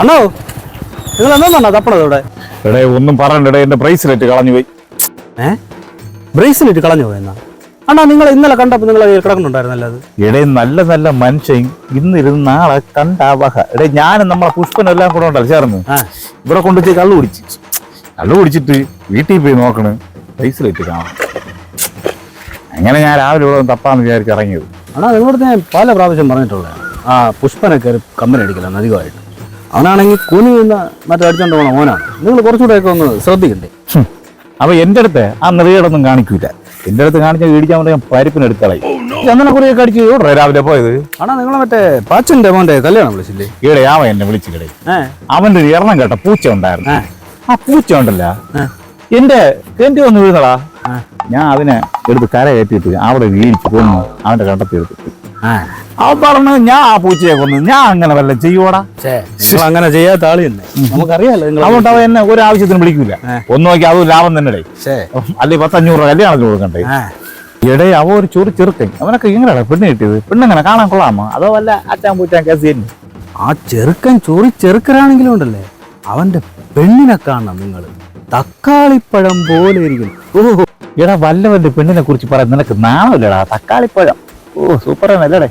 അണ്ണോ നിങ്ങൾ എന്താണോ തപ്പണത് ഇവിടെ എടേ ഒന്നും പറയണ്ട എന്റെ ബ്രേസ്ലെറ്റ് കളഞ്ഞു പോയി. ഏ? ബ്രേസ്ലെറ്റ് കളഞ്ഞു പോയെന്നാ അണ്ണാ നിങ്ങൾ ഇന്നലെ കണ്ടപ്പോൾ നിങ്ങൾ കിടക്കുന്നുണ്ടായിരുന്നല്ലോ അത്. എടേ നല്ല നല്ല മനുഷ്യൻ ഇന്നിരുന്ന് നാളെ കണ്ടാവഹ. എടേ ഞാനും നമ്മളെ പുഷ്പനെല്ലാം കൂടെ ഉണ്ടല്ലോ ചേർന്ന്. ഇവിടെ കൊണ്ടുവച്ച് കള്ളു കുടിച്ച്. കള്ളു കുടിച്ചിട്ട് വീട്ടിൽ പോയി നോക്കണ്. ബ്രേസ്ലെറ്റ് കാണാം. അങ്ങനെ ഞാൻ രാവിലെ ഇവിടെ തപ്പാന്ന് വിചാരിച്ച് ഇറങ്ങിയത്. അണ്ണാ നിങ്ങളോട് ഞാൻ പല പ്രാവശ്യം പറഞ്ഞിട്ടുള്ളതാണ്. ആ പുഷ്പനെ കയറി കമ്പനി അടിക്കലാണ് അധികമായിട്ട്. അവനാണെങ്കിൽ കുനി നിന്ന് മറ്റേ അടിച്ചോണ്ട് പോണ ഓനാണ് നിങ്ങൾ കുറച്ചുകൂടെയൊക്കെ ഒന്ന് ശ്രദ്ധിക്കണ്ടേ. അപ്പൊ എന്റെ അടുത്ത് ആ നെറികേടൊന്നും കാണിക്കൂല. എന്റെ അടുത്ത് കാണിച്ച ഇടിക്കാൻ വേണ്ടി ഞാൻ പരിപ്പിന് എടുക്കളയും കടിച്ചു കുറിയൊക്കെ അടിച്ച് ഇവിടെ രാവിലെ പോയത്? ആണോ നിങ്ങൾ മറ്റേ പാച്ചന്റെ മോന്റെ കല്യാണം വിളിച്ചില്ലേ? ഈടെ ആവ എന്നെ വിളിച്ചിടേ അവന്റെ ഒരു എറണം കേട്ട പൂച്ച ഉണ്ടായിരുന്നു. ആ പൂച്ച ഉണ്ടല്ല. എന്റെ എന്റെ ഒന്ന് വീഴുന്നടാ. ഞാൻ അതിനെ എടുത്ത് കര കയറ്റിയിട്ട് അവിടെ വീഴിച്ച് കൊന്നു. അവന്റെ കണ്ടത്തി ആ. അവൻ പറഞ്ഞു ഞാൻ ആ പൂച്ചയെ കൊന്നു. ഞാൻ അങ്ങനെ വല്ല ചെയ്യൂടാ അങ്ങനെ ചെയ്യാത്ത ആൾ തന്നെ. നമുക്കറിയാലോ അതുകൊണ്ട് അവൻ എന്നെ ഒരു ആവശ്യത്തിന് വിളിക്കൂല. ഒന്ന് നോക്കി അത് ലാഭം തന്നെ അല്ലെ? പത്തഞ്ഞൂറ് രൂപ കല്യാണത്തിന് കൊടുക്കണ്ടേ? ഇടെ എടേ അവ ഒരു ചൊറി ചെറുക്കൻ. അവനൊക്കെ ഇങ്ങനെയാണ് പെണ്ണ് കിട്ടിയത്? പെണ്ണെങ്ങനെ കാണാൻ കൊള്ളാമോ? അതോ വല്ല അച്ചാൻ പൂച്ചാൻ കേസ് തന്നെ ആ ചെറുക്കൻ ചൊറി ചെറുക്കനാണെങ്കിലും ഉണ്ടല്ലേ? അവന്റെ പെണ്ണിനെ കാണണം നിങ്ങൾ തക്കാളിപ്പഴം പോലെ ഇരിക്കുന്നു. ഓ എടാ വല്ല പെണ്ണിനെ കുറിച്ച് പറയാൻ നിനക്ക് നാണമില്ലടാ. തക്കാളിപ്പഴം. ഓ സൂപ്പറാണല്ലേ?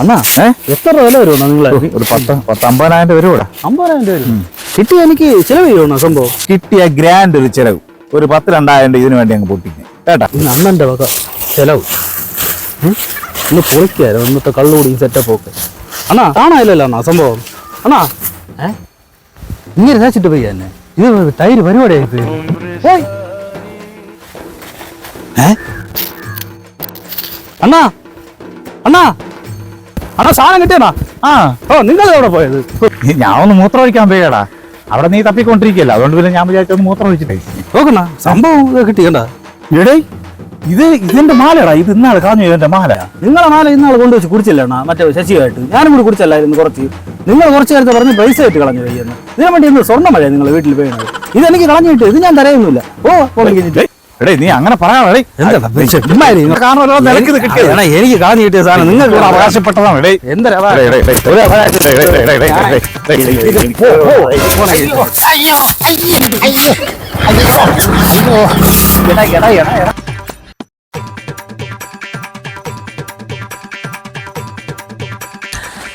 അണ്ണാ എത്ര വില വരുമോ നിങ്ങളെ? ഒരു പത്ത് പത്ത് അമ്പതിനായിരം രൂപ അമ്പതിനായിരം രൂപ വരും കിട്ടി എനിക്ക് ചിലവ് ചെയ്യുമോ സംഭവം? കിട്ടിയ ഗ്രാൻഡ് ഒരു ചിലവ്. ഒരു പത്ത് രണ്ടായിരം ഇതിനു വേണ്ടി അങ്ങ് പൊട്ടിക്കും. കേട്ടാ? അണ്ണന്റെ വക ചെലവ്. ഉം? ഇന്ന് പൊളിക്കാരോ ഇന്നത്തെ കള്ളുകൂടി സെറ്റപ്പ് ഒക്കെ. അണ്ണാ കാണാനില്ലല്ലോ അണ്ണാ സംഭവം. അണ്ണാ. ഏ? ഇങ്ങനെ തേച്ചിട്ട് പോയി തന്നെ ഇത് തൈര് പരിപാടിയായി പോയി. ഏ? അണ്ണാ. അണ്ണാ. അണ്ണാ സാധനം കിട്ടിയതാ. ആ. ഓ നിങ്ങൾ എവിടെ പോയത്? ഞാൻ ഒന്ന് മൂത്രം ഒഴിക്കാൻ പോയടാ. അവിടെ നീ തപ്പിക്കൊണ്ടിരിക്കല്ല അതുകൊണ്ട് പിന്നെ ഞാൻ വിചാരിച്ചു ഒന്ന് മൂത്രം ഒഴിച്ചിട്ടേ നോക്കണ സംഭവം കിട്ടി കണ്ട? എടേ ഇത് ഇതിന്റെ മാലടാ ഇത് ഇന്നാൾ കാഞ്ഞു ഇതിന്റെ മാല. നിങ്ങളെ മാല ഇന്നാൾ കൊണ്ടുവച്ച് കുടിച്ചില്ല അണ്ണാ മറ്റേ ശശിയായിട്ട് ഞാനും കൂടി കുടിച്ചല്ലായിരുന്നു കുറച്ച്. നിങ്ങൾ കുറച്ച് നേരത്തെ പറഞ്ഞ് പൈസ ആയിട്ട് കളഞ്ഞു കഴിയുന്നു ഇതിനു വേണ്ടി ഇന്ന് സ്വർണമഴ നിങ്ങൾ വീട്ടിൽ പോയത് ഇത് എനിക്ക് കളഞ്ഞിട്ട് ഇത് ഞാൻ തരയൊന്നുമില്ല. ഓ എടേ നീ അങ്ങനെ പറയാണേ എനിക്ക് കാഞ്ഞു കിട്ടിയ സാധനം. നിങ്ങൾക്ക് ഇവിടെ അവകാശപ്പെട്ടതാണ്. എടേ എന്തരാ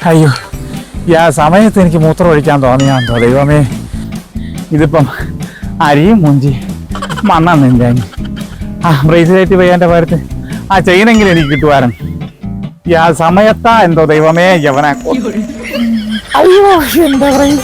അയ്യോ ആ സമയത്ത് എനിക്ക് മൂത്രം ഒഴിക്കാൻ തോന്നിയാണോ ദൈവമേ. ഇതിപ്പം അരിയും മുഞ്ചിയും മണ്ണാണ് നിന്റെ ആ ബ്രേസിലേറ്റ് പെയ്യാന്റെ കാര്യത്തിൽ ആ ചെയിനെങ്കിലും എനിക്ക് കിട്ടുവാരൻ യാ സമയത്താ എന്തോ ദൈവമേ യവനാക്കോ അയ്യോ എന്താ പറയുക